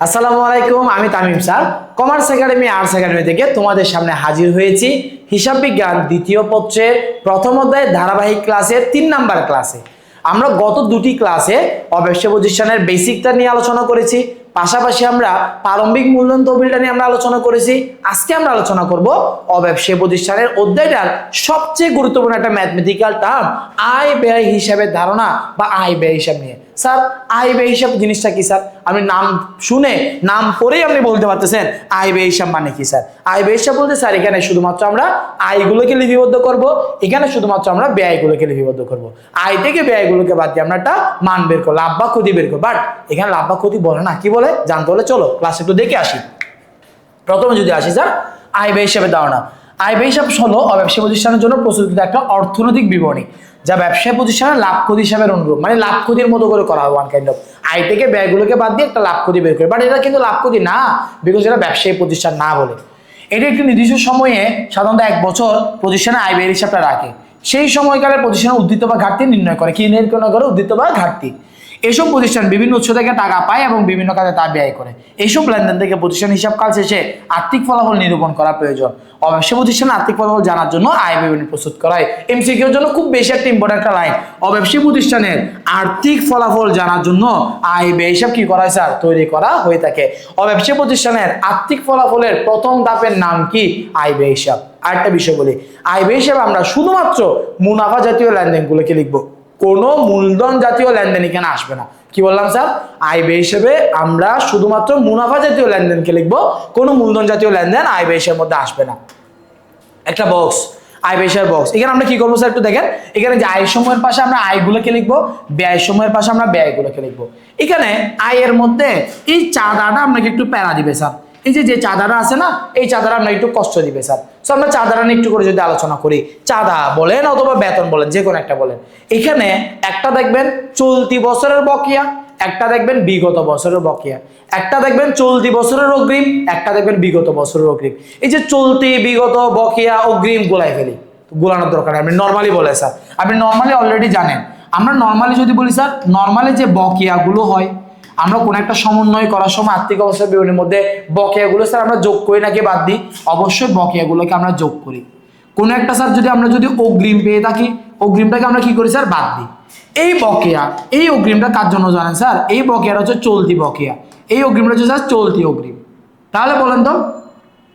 আসসালামু আলাইকুম, আমি Tamim sir. Commerce academy arts academy থেকে তোমাদের সামনে হাজির হয়েছি হিসাব বিজ্ঞান দ্বিতীয় পত্রের প্রথম অধ্যায় ধারাবাহিক ক্লাসের তিন নাম্বার ক্লাসে। আমরা গত দুটি ক্লাসে অবশ্য প্রতিষ্ঠানের বেসিকটা নিয়ে আলোচনা করেছি। পাশাপাশি আমরা প্রারম্ভিক মূল্যায়ন তহবিলটা নিয়ে আমরা আলোচনা করেছি। আজকে আমরা আলোচনা করব অব্যবসায় প্রতিষ্ঠানের অধ্যায়টার সবচেয়ে গুরুত্বপূর্ণ একটা ম্যাথমেটিক্যাল টার্ম আয় ব্যয় হিসাবের ধারণা বা আয় ব্যয় হিসাব নিয়ে। স্যার, আয় ব্যয় হিসাব জিনিসটা কি, স্যার? আপনি নাম শুনে, নাম পরেই আপনি বলতে পারতেছেন, আয় ব্যয় হিসাব মানে কি, স্যার? আয় ব্যয় হিসাব বলতে, স্যার, এখানে শুধুমাত্র আমরা আয়গুলোকে লিপিবদ্ধ করব, এখানে শুধুমাত্র আমরা ব্যয়গুলোকে লিপিবদ্ধ করব। আয় থেকে ব্যয়গুলোকে বাদ দিয়ে আমরা একটা মান বের করব লাভ বা ক্ষতি বের করব। বাট এখানে লাভ বা ক্ষতি বলে না, কি বলে? জানতে হলে চলো ক্লাস একটু দেখে আসি। প্রথমে যদি আসি, স্যার, আয় ব্যয় হিসাবে ধারণা। আয় ব্যয় হিসাব হলো ব্যবসায়ী প্রতিষ্ঠানের জন্য প্রস্তুত একটা অর্থনৈতিক বিবরণী, যা ব্যবসায় প্রতিষ্ঠানের লাভ ক্ষতি হিসাবের অনুরূপ মানে লাভ ক্ষতির মতো করে করা হয় ওয়ান কাইন্ড অফ আয় থেকে ব্যয়গুলোকে বাদ দিয়ে একটা লাভ ক্ষতি বের করে। বাট এটা কিন্তু লাভ ক্ষতি না বিকজ এটা ব্যবসায়ী প্রতিষ্ঠান না বলে। এটি একটি নির্দিষ্ট সময়ে, সাধারণত এক বছর প্রতিষ্ঠানে আয় ব্যয়ের হিসাবটা রাখে। সেই সময়কালে প্রতিষ্ঠানের উদ্দিত বা ঘাটতি নির্ণয় করে। কি নির্ণয় করে? উদ্দিত বা ঘাটতি। এসব প্রতিষ্ঠান বিভিন্ন উৎস থেকে টাকা পায় এবং বিভিন্ন কাজে তা ব্যয় করে। এইসব লেনদেন থেকে প্রতিষ্ঠান হিসাব কাল শেষে আর্থিক ফলাফল নিরূপণ করা প্রয়োজন। অবশ্যই প্রতিষ্ঠানের আর্থিক ফলাফল জানার জন্য আয় বিবরণী প্রস্তুত করা হয়। এমসিকিউর জন্য খুব বেশি একটা ইম্পর্টেন্ট একটা লাইন অব্যবসায়ী প্রতিষ্ঠানের আর্থিক ফলাফল জানার জন্য আয় ব্যয় হিসাব কি করা হয় স্যার? তৈরি করা হয়ে থাকে। অব্যবসায়ী প্রতিষ্ঠানের আর্থিক ফলাফলের প্রথম ধাপের নাম কি? আয় ব্যয় হিসাব। আরেকটা বিষয় বলি। আয় ব্যয় হিসাবে আমরা শুধুমাত্র মুনাফা জাতীয় লেনদেনগুলোকে লিখব। কোনো মূলধন জাতীয় লেনদেন এখানে আসবে না। কি বললাম স্যার? ব্যয় হিসেবে আমরা শুধুমাত্র মুনাফা জাতীয় লেনদেনকে লিখব, কোনো মূলধন জাতীয় লেনদেন ব্যয় হিসেবের মধ্যে আসবে না। একটা বক্স আয় ব্যয়ের বক্স এখানে আমরা কি করব স্যার একটু দেখেন? এখানে যে আয় সময়ের পাশে আমরা আয়গুলোকে লিখব, ব্যয় সময়ের পাশে আমরা ব্যয়গুলোকে লিখব। এখানে আয়ের মধ্যে এই চাঁদাটা আপনাকে একটু প্যারা দিবে স্যার। এই যে যে চাঁদাটা আছে না, এই চাঁদাটা আপনাকে একটু কষ্ট দিবে, স্যার। সো আমরা চাঁদাটা নিয়ে একটু করে যদি আলোচনা করি, চাঁদা বলেন অথবা বেতন বলেন, যে কোনো একটা বলেন। এখানে একটা দেখবেন চলতি বছরের বকেয়া, একটা দেখবেন বিগত বছরের বকেয়া, একটা দেখবেন চলতি বছরের অগ্রিম, একটা দেখবেন বিগত বছরের অগ্রিম। এই যে চলতি, বিগত, বকেয়া, অগ্রিম গোলাই ফেলি, গোলানোর দরকার আপনি নর্মালি বলে, স্যার। আপনি নর্মালি অলরেডি জানেন। আমরা নর্মালি যদি বলি, স্যার নর্মালি যে বকেয়াগুলো হয় আমরা কোনো একটা সমন্বয় করার সময় আর্থিক অবস্থা বিবরণীর মধ্যে বকেয়াগুলো স্যার আমরা যোগ করি নাকি বাদ দিই? অবশ্যই বকেয়াগুলোকে আমরা যোগ করি। কোনো একটা স্যার যদি আমরা যদি অগ্রিম পেয়ে থাকি, অগ্রিমটাকে আমরা কি করি স্যার? বাদ দিই। এই বকেয়া, এই অগ্রিমটা কার জন্য জানেন স্যার? এই বকেয়াটা হচ্ছে চলতি বকেয়া। এই অগ্রিমটা হচ্ছে স্যার চলতি অগ্রিম। তাহলে বলেন তো,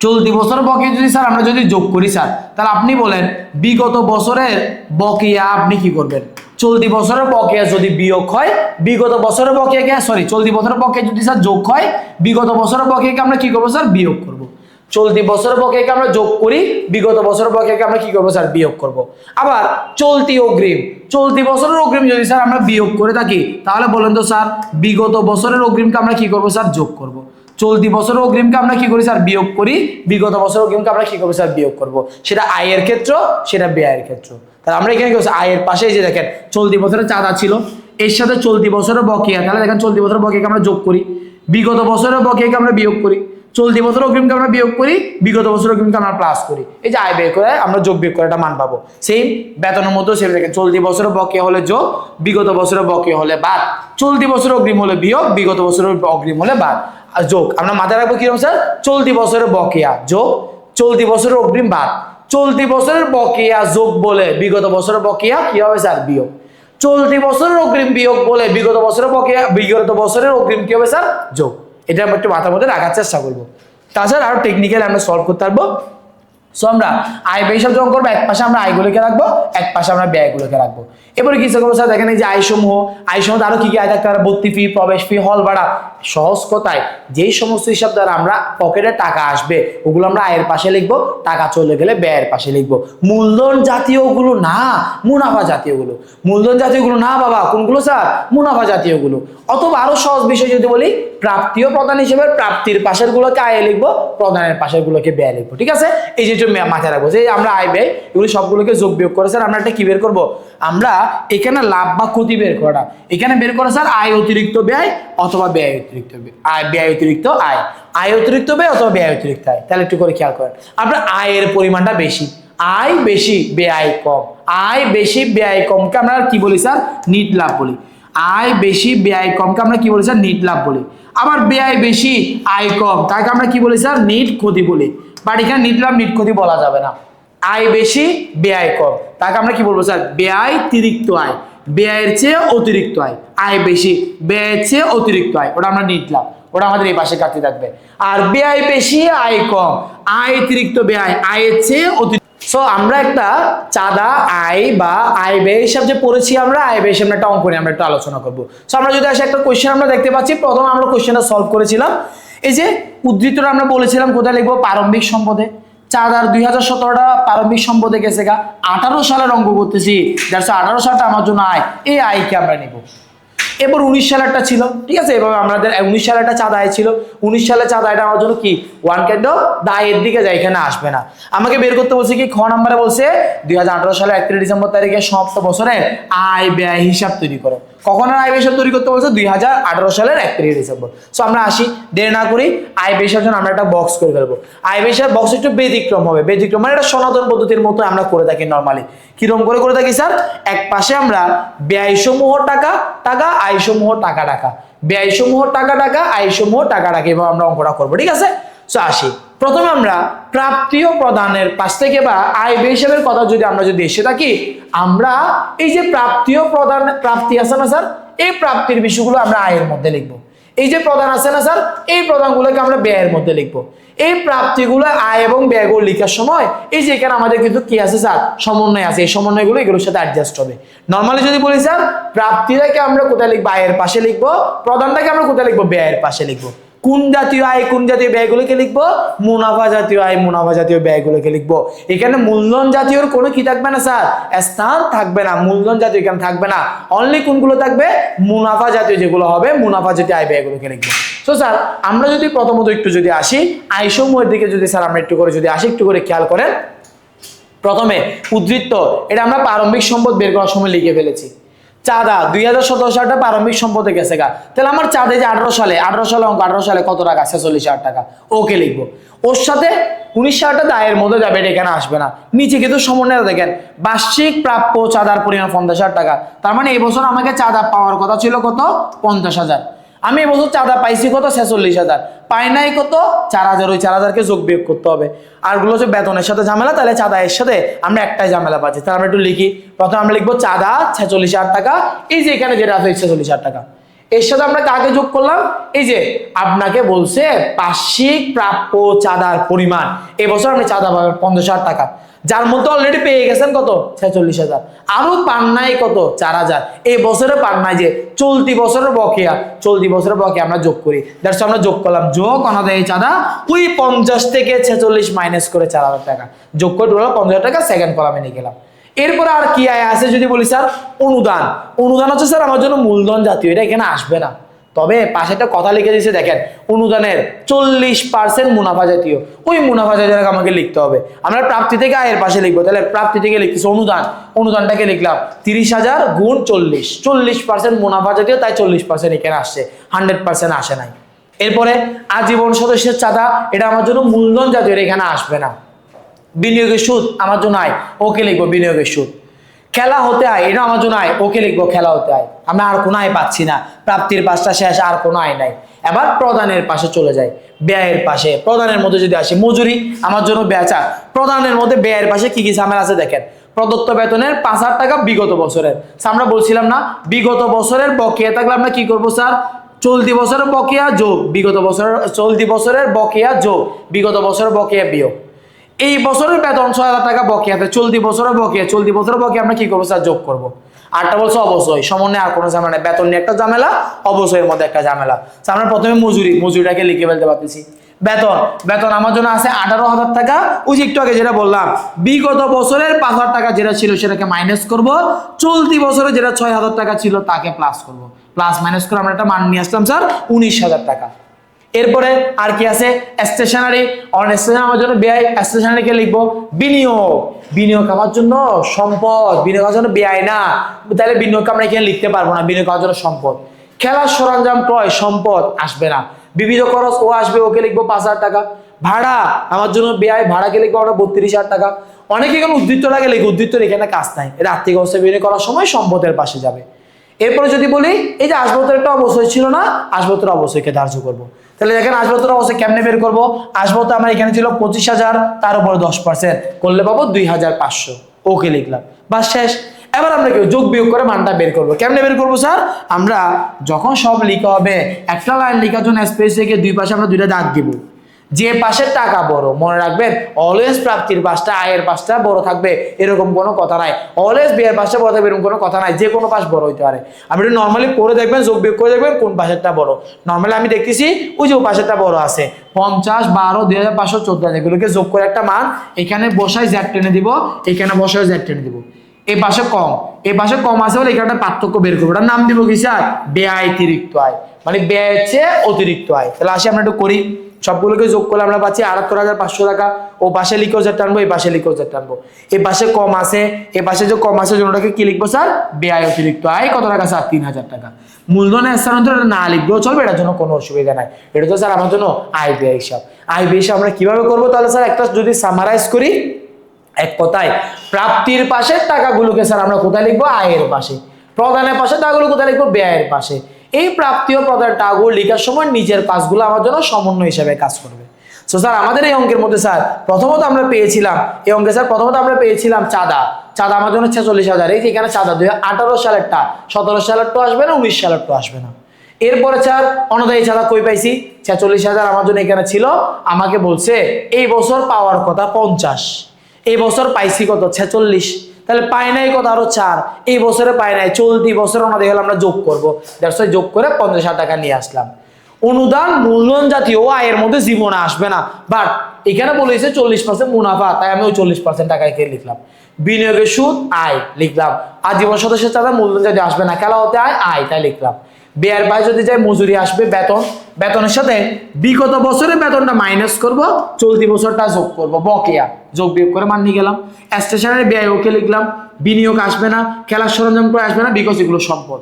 চলতি বছর বকেয়া যদি স্যার আমরা যদি যোগ করি স্যার, তাহলে আপনি বলেন, বিগত বছরের বকেয়া আপনি কি করবেন? চলতি বছরের বকেয়া যদি বিয়োগ হয়, বিগত বছরের বকেয়াকে সরি চলতি বছরের বকেয়া যদি স্যার যোগ হয়, বিগত বছরের বকেয়াকে আমরা কি করব স্যার বিয়োগ করব। চলতি বছরের বকেয়াকে আমরা যোগ করি, বিগত বছরের বকেয়াকে আমরা কি করব স্যার বিয়োগ করব। আবার চলতি অগ্রিম, চলতি বছরের অগ্রিম যদি স্যার আমরা বিয়োগ করে থাকি, তাহলে বলেন তো স্যার বিগত বছরের অগ্রিমকে আমরা কি করব স্যার যোগ করব। চলতি বছরের অগ্রিমকে আমরা কি করি স্যার? বিয়োগ করি। বিগত বছরের অগ্রিমকে আমরা কি করব স্যার? বিয়োগ করব। সেটা আয়ের ক্ষেত্র, সেটা ব্যয়ের ক্ষেত্র। তাহলে আমরা এখানে কি আয়ের পাশে যে দেখেন, চলতি বছরে চাঁদা ছিল। এর সাথে চলতি বছরের বকেয়া, তাহলে দেখেন চলতি বছরের বকেয়াকে আমরা যোগ করি। বিগত বছরের বকেয়াকে আমরা বিয়োগ করি। চলতি বছর অগ্রিমকে আমরা বিয়োগ করি, বিগত বছর অগ্রিমকে আমরা প্লাস করি। এই যে আয় ব্যয় করে, আমরা যোগ বিয়োগ করে একটা মান পাবো। সেম বেতনের মতো সেম দেখেন, চলতি বছরের বকেয়া হলে যোগ, বিগত বছরের বকেয়া হলে বাদ। চলতি বছর অগ্রিম হলে বিয়োগ, বিগত বছরের অগ্রিম হলে বাদ। যোগ, আমরা মাথায় রাখব কীরকম স্যার? চলতি বছরের বকেয়া, যোগ, চলতি বছরের অগ্রিম বাদ। চলতি বছরের বকেয়া যোগ বলে বিগত বছরের বকেয়া কি হবে স্যার? বিয়োগ। চলতি বছরের অগ্রিম বিয়োগ বলে বিগত বছরের বকেয়া, বিগত বছরের অগ্রিম কি হবে স্যার? যোগ। এটা একটু মাথার মধ্যে রাখার চেষ্টা করব। তাছাড়া আরও টেকনিক্যাল আমরা সলভ করতে পারব। সো আমরা আয় ব্যয় হিসাব যখন করব, এক পাশে আমরা আয়গুলোকে রাখব, এক পাশে আমরা ব্যয়গুলোকে রাখব। এবারে কি করব স্যার? দেখেন এই যে আয়সমূহ আয়সমূহ আরও কি কি আয় থাকতে পারে? ভর্তি ফি প্রবেশ ফি হল ভাড়া। সহজ কথায়, যেই সমস্ত হিসাব দ্বারা আমরা পকেটে টাকা আসবে, ওগুলো আমরা আয়ের পাশে লিখব, টাকা চলে গেলে ব্যয়ের পাশে লিখব। মূলধন জাতীয়গুলো না, মুনাফা জাতীয়গুলো। মূলধন জাতীয়গুলো না বাবা, কোনগুলো স্যার? মুনাফা জাতীয়গুলো। অথবা আরও সহজ বিষয় যদি বলি প্রাপ্তিও প্রধান হিসেবে প্রাপ্তির পাশের গুলোকে আয় লিখব প্রধানের পাশের গুলোকে ব্যয় লিখব। ঠিক আছে? এই যে একটু মাথায় রাখব। যে আমরা আয় ব্যয়, এগুলো সবগুলোকে যোগ বিয়োগ করে, স্যার, আমরা একটা কি বের করব? আমরা এখানে লাভ বা ক্ষতি বের করা এখানে বের করে, স্যার, আয় অতিরিক্ত ব্যয় অথবা ব্যয় অতিরিক্ত আয়, ব্যয় অতিরিক্ত আয়। আয় অতিরিক্ত ব্যয় অথবা ব্যয় অতিরিক্ত আয়। তাহলে একটু করে খেয়াল করেন। আপনার আয়ের পরিমাণটা বেশি। আয় বেশি, ব্যয় কম। আয় বেশি, ব্যয় কমকে আমরা কি বলি, স্যার? নিট লাভ বলি। আয় বেশি, ব্যয় কমকে আমরা কি বলি স্যার নিট লাভ বলি। আবার ব্যয় বেশি, আয় কম, তাকে আমরা কি বলি স্যার নিট ক্ষতি বলি। বাট এখানে নিট লাভ নিট ক্ষতি বলা যাবে না। আয় বেশি, ব্যয় কম, তাকে আমরা কি বলব স্যার? ব্যয় তিরিক্ত আয়। ব্যয়ের চেয়ে অতিরিক্ত আয়। আয় বেশি, ব্যয়ের চেয়ে অতিরিক্ত আয়। ওটা আমরা নিট লাভ। ওটা আমাদের এই পাশে কাটতে থাকবে। আর ব্যয় বেশি, আয় কম। আয় অতিরিক্ত ব্যয়, আয়ের চেয়ে অতিরিক্ত সো আমরা একটা চাঁদা, আয় বা আয় ব্যয় হিসাব যে পড়েছি আমরা, আয় ব্যয় হিসাবে একটা অঙ্ক নিয়ে আমরা একটু আলোচনা করব। সো আমরা যদি আসে একটা কোয়েশ্চেন আমরা দেখতে পাচ্ছি, প্রথমে আমরা কোয়েশ্চেনটা সলভ করেছিলাম। এই যে উদ্ধৃতটা আমরা বলেছিলাম, কোথায় লিখব? প্রারম্ভিক সম্পদে। চাঁদার দুই হাজার সতেরোটা প্রারম্ভিক সম্পদে গেছে গা। আঠারো সালের অঙ্ক করতেছি। যার আঠারো সালটা আমার জন্য আয়। এই আয়কে আমরা নিব। এবার উনিশ সালেরটা ছিল, ঠিক আছে? এভাবে আমাদের উনিশ সালেরটা চাঁদা আয় ছিল। উনিশ সালের চাঁদা এটা আমার জন্য কি? ওয়ান ক্যান্ড দায়ের দিকে যায়, এখানে আসবে না। আমাকে বের করতে বলছে কি? খ নাম্বারে বলছে, দুই হাজার আঠারো সালের একত্রিশ ডিসেম্বর তারিখে সমস্ত বছরে আয় ব্যয় হিসাব তৈরি করো। কখন আর আয় ব্যয় তৈরি করতে বলছে? দুই হাজার আঠারো সালের একত্রিশ ডিসেম্বর। সো আমরা আসি, দেরি না করি, আয় ব্যয় জন্য আমরা একটা বক্স করে ফেলব। আয় হিসাব বক্স একটু ব্যতিক্রম হবে। ব্যতিক্রম মানে এটা সনাতন পদ্ধতির মতো আমরা করে থাকি নর্মালি কীরকম করে করে থাকি, স্যার? এক পাশে আমরা ব্যয়সমূহ টাকা টাকা, আয়সমূহ টাকা টাকা। ব্যয়সমূহ টাকা টাকা, আয়সমূহ টাকা টাকা, এভাবে আমরা অঙ্কটা করব, ঠিক আছে? সো আসি। প্রথমে আমরা প্রাপ্তীয় প্রদানের পাশ থেকে বা আয় হিসাবের কথা যদি আমরা যদি এসে থাকি, আমরা এই যে প্রাপ্তীয় প্রদান, প্রাপ্তি আছে না স্যার? এই প্রাপ্তির বিষয়গুলো আমরা আয়ের মধ্যে লিখব। এই যে প্রদান আছে না স্যার? এই প্রদানগুলোকে আমরা ব্যয়ের মধ্যে লিখব। এই প্রাপ্তিগুলো আয় এবং ব্যয়গুলো লেখার সময়, এই যে এখানে আমাদের কিন্তু কি আছে স্যার? সমন্বয় আছে। এই সমন্বয়গুলো এগুলোর সাথে অ্যাডজাস্ট হবে। নর্মালি যদি বলি স্যার, প্রাপ্তিটাকে আমরা কোথায় লিখব? আয়ের পাশে লিখব। প্রদানটাকে আমরা কোথায় লিখব? ব্যয়ের পাশে লিখব। কোন জাতীয় আয়, কোন জাতীয় ব্যয়গুলোকে লিখব? মুনাফা জাতীয় আয়, মুনাফা জাতীয় ব্যয়গুলোকে লিখব। এখানে মূলধন জাতীয়র কোনো কি থাকবে না, স্যার? স্থান থাকবে না, মূলধন জাতীয় এখানে থাকবে না। অনলি কোনগুলো থাকবে? মুনাফা জাতীয় যেগুলো হবে, মুনাফা জাতীয় আয় ব্যয়গুলোকে লিখব। তো স্যার, আমরা যদি প্রথমত একটু যদি আসি আয় আয়সমূহের দিকে যদি, স্যার, আমরা একটু করে যদি আসি, একটু করে খেয়াল করেন। প্রথমে, উদ্ধৃত্ত, এটা আমরা প্রারম্ভিক সম্পদ বের করার সময় লিখে ফেলেছি। চাঁদা, দুই হাজার সতেরো সালটা প্রারম্ভিক সম্পদে গেছে গা। তাহলে আমার চাঁদে যে আঠারো সালে আঠারো সালে অঙ্ক, আঠারো সালে কত টাকা? ছেচল্লিশ হাজার টাকা। ওকে লিখব। ওর সাথে উনিশ হাজারটা দায়ের মধ্যে যাবে, এটা এখানে আসবে না। নিচে কিন্তু সমন্বয় দেখেন। বার্ষিক প্রাপ্য চাঁদার পরিমাণ পঞ্চাশ হাজার টাকা। তার মানে এবছর বছর আমাকে চাঁদা পাওয়ার কথা ছিল কত? পঞ্চাশ হাজার। আমি এবছর চাঁদা পাইছি কত? ছেচল্লিশ হাজার। পাই নাই কত? চার হাজার। ওই চার হাজারকে যোগ বিয়োগ করতে হবে। আরগুলো হচ্ছে বেতনের সাথে ঝামেলা, তাহলে চাঁদা এর সাথে আমরা একটাই ঝামেলা পাচ্ছি। তাহলে আমরা একটু লিখি। প্রথমে আমরা লিখব চাঁদা ছেচল্লিশ হাজার টাকা। এই যে এখানে যেটা আছে, ছেচল্লিশ হাজার টাকা। এর সাথে আমরা কাকে যোগ করলাম? এই যে আপনাকে বলছে বার্ষিক প্রাপ্য চাঁদার পরিমাণ। এবছর আপনি চাঁদা পাবেন পঞ্চাশ হাজার টাকা। যার মধ্যে অলরেডি পেয়ে গেছেন কত? ছেচল্লিশ হাজার। আরও পান নাই কত? চার হাজার। এই বছরে পান নাই যে চলতি বছরের বকেয়া, চলতি বছরের বকেয়া আমরা যোগ করি। দ্যাটস আমরা যোগ করলাম। যোগ, অনাদায়ী চাঁদা, ওই পঞ্চাশ থেকে ছেচল্লিশ মাইনাস করে চার হাজার টাকা। যোগ করে পঞ্চাশ টাকা সেকেন্ড কলামে নিয়ে গেলাম। এরপরে আর কি আয় আছে যদি বলি, স্যার? অনুদান। অনুদান হচ্ছে, স্যার, আমার জন্য মূলধন জাতীয়, এটা এখানে আসবে না। তবে পাশে একটা কথা লিখে দিয়েছে, দেখেন, অনুদানের চল্লিশ পার্সেন্ট মুনাফা জাতীয়। ওই মুনাফা জাতীয় আমাকে লিখতে হবে। আমরা প্রাপ্তি থেকে আয়ের পাশে লিখব। তাহলে প্রাপ্তি থেকে লিখতেছি অনুদান। অনুদানটাকে লিখলাম, তিরিশ হাজার গুণ চল্লিশ। চল্লিশ পার্সেন্ট মুনাফা জাতীয়, তাই চল্লিশ পার্সেন্ট এখানে আসছে। হান্ড্রেড পার্সেন্ট আসে নাই। এরপরে আজীবন সদস্যের চাঁদা, এটা আমার জন্য মূলধন জাতীয় এখানে আসবে না। বিনিয়োগের সুদ আমার জন্য আয়, ওকে লিখব বিনিয়োগের সুদ। খেলা হতে আয়, এটা আমার জন্য আয়, ওকে লিখব খেলা হতে আয়। আমরা আর কোনো আয় পাচ্ছি না, প্রাপ্তির পাশটা শেষ, আর কোনো আয় নাই। এবার প্রদানের পাশে চলে যায় ব্যয়ের পাশে। প্রদানের মধ্যে যদি আসে, মজুরি আমার জন্য বেচা প্রদানের মধ্যে ব্যয়ের পাশে কি কি ঝামেলা আছে দেখেন। প্রদত্ত বেতনের পাঁচ হাজার টাকা বিগত বছরের। আমরা বলছিলাম না, বিগত বছরের বকেয়া থাকলে আমরা কি করব স্যার? চলতি বছরের বকেয়া যোগ, বিগত বছরের, চলতি বছরের বকেয়া যোগ, বিগত বছরের বকেয়া বিয়োগ। এই বছরের বেতন ছয় হাজার টাকা বকেয়াতে চলতি বছরের বকেয়া। চলতি বছরের বকেয়া, আমরা কি করব স্যার? যোগ করব। আটটা বলছে অবশ্যই। সমন্বয় আর কোনো ঝামেলা বেতন নিয়ে একটা ঝামেলা, অবশ্যই মধ্যে একটা ঝামেলা। আমরা প্রথমে মজুরি, মজুরিটাকে লিখে ফেলতে পারতেছি। বেতন বেতন আমার জন্য আছে আঠারো হাজার টাকা। ওই একটু আগে যেটা বললাম, বিগত বছরের পাঁচ হাজার টাকা যেটা ছিল সেটাকে মাইনাস করব। চলতি বছরে যেটা ছয় হাজার টাকা ছিল, তাকে প্লাস করব। প্লাস মাইনাস করে আমরা একটা মান নিয়ে আসলাম, স্যার, উনিশ হাজার টাকা। এরপরে আর কি আছে? স্টেশনারি অন স্টেশনারি আমার জন্য ব্যয় স্টেশনারিকে লিখব? বিনিয়োগ। বিনিয়োগ আমার জন্য সম্পদ। বিনিয়োগ আমার জন্য ব্যয় না। তাহলে বিনিয়োগ আমরা এখানে লিখতে পারব না। বিনিয়োগ আমার জন্য সম্পদ। খেলার সরঞ্জাম ক্রয়, সম্পদ আসবে না। বিবিধ খরচ, ও আসবে, ওকে লিখব পাঁচ হাজার টাকা। ভাড়া, আমার জন্য ব্যয়, ভাড়াকে লিখব আমরা বত্রিশ হাজার টাকা। অনেকে এখানে উদ্ধৃত্তটাকে লিখে, উদ্ধৃত্তর এখানে কাজ নাই। এটা আর্থিক অবস্থা বিনিয়োগ করার সময় সম্পদের পাশে যাবে। এরপরে যদি বলি, এই যে আসবতের একটা অবশ্যই ছিল না আসবতের অবশ্যইকে ধার্য করব। তাহলে দেখেন আসবতের অবশ্যই কেমনে বের করব? আসবত আমার এখানে ছিল পঁচিশ হাজার, তার উপরে দশ পার্সেন্ট করলে পাবো দুই হাজার পাঁচশো। ওকে লিখলাম। বা শেষ। এবার আমরা কি যোগ বিয়োগ করে মানটা বের করব। কেমনে বের করব স্যার? আমরা যখন সব লিখা হবে, একটা লাইন লেখার জন্য স্পেস রেখে দুই পাশে আমরা দুইটা দাগ দিব। যে পাশের টাকা বড়, মনে রাখবেন অলওয়েজ প্রাপ্তির পাশটা, আয়ের পাশটা বড় থাকবে, এরকম কোনো কথা নাই। অলওয়েজ বিয়ের পাশটা বড় থাকবে, এরকম কোনো কথা নাই, যে কোনো পাশ বড় হইতে পারে। আপনি একটু নর্মালি পড়ে দেখবেন, যোগ বিয়োগ করে দেখবেন, কোন পাশেরটা বড়। নর্মালি আমি দেখতেছি, ওই যে ও পাশেরটা বড় আছে। পঞ্চাশ, বারো দুই হাজার পাঁচশো চোদ্দ হাজার, এগুলোকে যোগ করে একটা মান, এখানে বসায় জ্যাট টেনে দিব, এখানে বসায় জ্যাট টেনে দিব। এই পাশে কম, এ পাশে কম আছে বলে এখানে পার্থক্য বের করব। ওটার নাম দিব কি স্যার? ব্যয় অতিরিক্ত আয়। মানে ব্যয় হচ্ছে অতিরিক্ত আয়। তাহলে আসি আমরা একটু করি। সবগুলোকে যোগ করলে আমরা পাচ্ছি আটাত্তর হাজার পাঁচশো টাকা। ও পাশে লিখেও যে টানবো, এই পাশে লিখেও যে টানবো। এই পাশে কম আছে, এ পাশে যে কম আছে জন্যটাকে কি লিখব স্যার? ব্যয় অতিরিক্ত। আয় কত টাকা স্যার? তিন হাজার টাকা। মূলধনের স্থানান্তর না লিখলেও চলবে, এটার জন্য কোনো অসুবিধা নাই। এটা তো স্যার আমার জন্য আয় ব্যয় হিসাব। আয় ব্যয় হিসাব আমরা কীভাবে করব তাহলে স্যার? একটা যদি সামারাইজ করি, এক কথায়, প্রাপ্তির পাশের টাকাগুলোকে স্যার আমরা কোথায় লিখব? আয়ের পাশে। প্রদানের পাশে টাকাগুলো কোথায় লিখব? ব্যয়ের পাশে। এই প্রাপ্তীয় ও প্রদানের টাকাগুলো লেখার সময় নিজের কাজগুলো আমার জন্য সমন্বয় হিসাবে কাজ করবে। সো স্যার আমাদের এই অঙ্কের মধ্যে স্যার প্রথমত আমরা পেয়েছিলাম, এই অঙ্কে স্যার প্রথমত আমরা পেয়েছিলাম চাঁদা। চাঁদা আমার জন্য ছেচল্লিশ হাজার। এই যে এখানে চাঁদা, দুই আঠারো সালেরটা। সতেরো সালেরটা আসবে না, উনিশ সালেরটা আসবে না। এরপরে স্যার অনদায়ী ছাড়া কই পাইছি? ছেচল্লিশ হাজার আমার জন্য এখানে ছিল। আমাকে বলছে, এই বছর পাওয়ার কথা পঞ্চাশ। এই বছর পাইছি কত? ছেচল্লিশ। তাহলে পায় নাই কত? আরও চার। এই বছরে পায় নাই। চলতি বছর আমাদের হলে আমরা যোগ করব। দেড়শো যোগ করে পঞ্চাশ হাজার টাকা নিয়ে আসলাম। অনুদান মূলধন জাতীয় আয়ের মধ্যে জীবনে আসবে না। বাট এখানে বলেছে চল্লিশ পার্সেন্ট মুনাফা, তাই আমি ওই চল্লিশ পার্সেন্ট টাকা এখানে লিখলাম। বিনিয়োগের সুদ, আয়, লিখলাম। আজীবন সদস্যের চাঁদা মূলধন জাতীয় আসবে না। খেলা হতে আয় আয়, তাই লিখলাম। বেয়ার বাই যদি যায়, মজুরি আসবে, বেতন। বেতনের সাথে বিগত বছরের বেতনটা মাইনাস করব, চলতি বছরটা যোগ করব। বকেয়া, যোগ বিয়োগ করে মান নিয়ে গেলাম। স্টেশনের ব্যয় ওকে লিখলাম, বিনিয়োগ আসবে না, খেলার সরঞ্জাম করে আসবে না বিকজ এগুলো সম্পদ।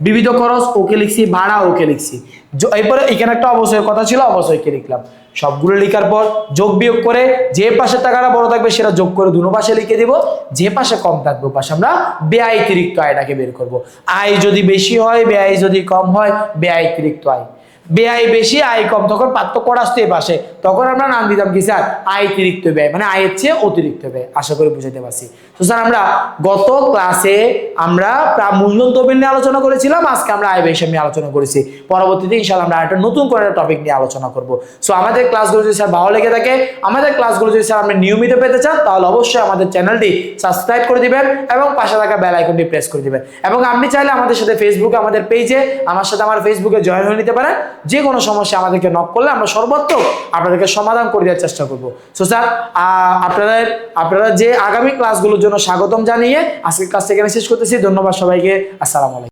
বিবিধ খরচ ওকে লিখছি, ভাড়া ওকে লিখছি। এরপরে এখানে একটা অবশ্যই কথা ছিল অবশ্যইকে লিখলাম। সবগুলো লেখার পর যোগ বিয়োগ করে যে পাশে টাকাটা বড় থাকবে সেটা যোগ করে দুনো পাশে লিখে দিব। যে পাশে কম থাকবে পাশে আমরা ব্যয়তিরিক্ত আয়টাকে বের করব। আয় যদি বেশি হয়, ব্যয় যদি কম হয় ব্যয়তিরিক্ত আয়। ব্যয় বেশি, আয় কম। তখন পার্থক্যটা আসতো পাশে তখন আমরা নাম দিতাম কি স্যার? আয় অতিরিক্ত ব্যয়। মানে আয়ের চেয়ে অতিরিক্ত ব্যয়। আশা করি বুঝাতে পারছি। তো স্যার, আমরা গত ক্লাসে আমরা প্রা- মূলধন তহবিল নিয়ে আলোচনা করেছিলাম। আজকে আমরা আয় হিসাব নিয়ে আলোচনা করেছি। পরবর্তীতে ইনশাল্লাহ আমরা একটা নতুন করে একটা টপিক নিয়ে আলোচনা করব। সো আমাদের ক্লাসগুলো যদি স্যার ভালো লেগে থাকে, আমাদের ক্লাসগুলো যদি স্যার আপনি নিয়মিত পেতে চান, তাহলে অবশ্যই আমাদের চ্যানেলটি সাবস্ক্রাইব করে দিবেন এবং পাশে থাকা বেল আইকনটি প্রেস করে দিবেন। এবং আপনি চাইলে আমাদের সাথে ফেসবুকে আমাদের পেজে আমার সাথে আমার ফেসবুকে জয়েন হয়ে নিতে পারেন। যে কোনো সমস্যা আমাদেরকে নক করলে আমরা সর্বত্র আপনাদেরকে সমাধান করে দেওয়ার চেষ্টা করব। সো স্যার আপনাদের, আপনারা যে আগামী ক্লাসগুলোর জন্য স্বাগতম জানিয়ে আজকের ক্লাস এখানে শেষ করতেছি। ধন্যবাদ সবাইকে। আসসালামু আলাইকুম।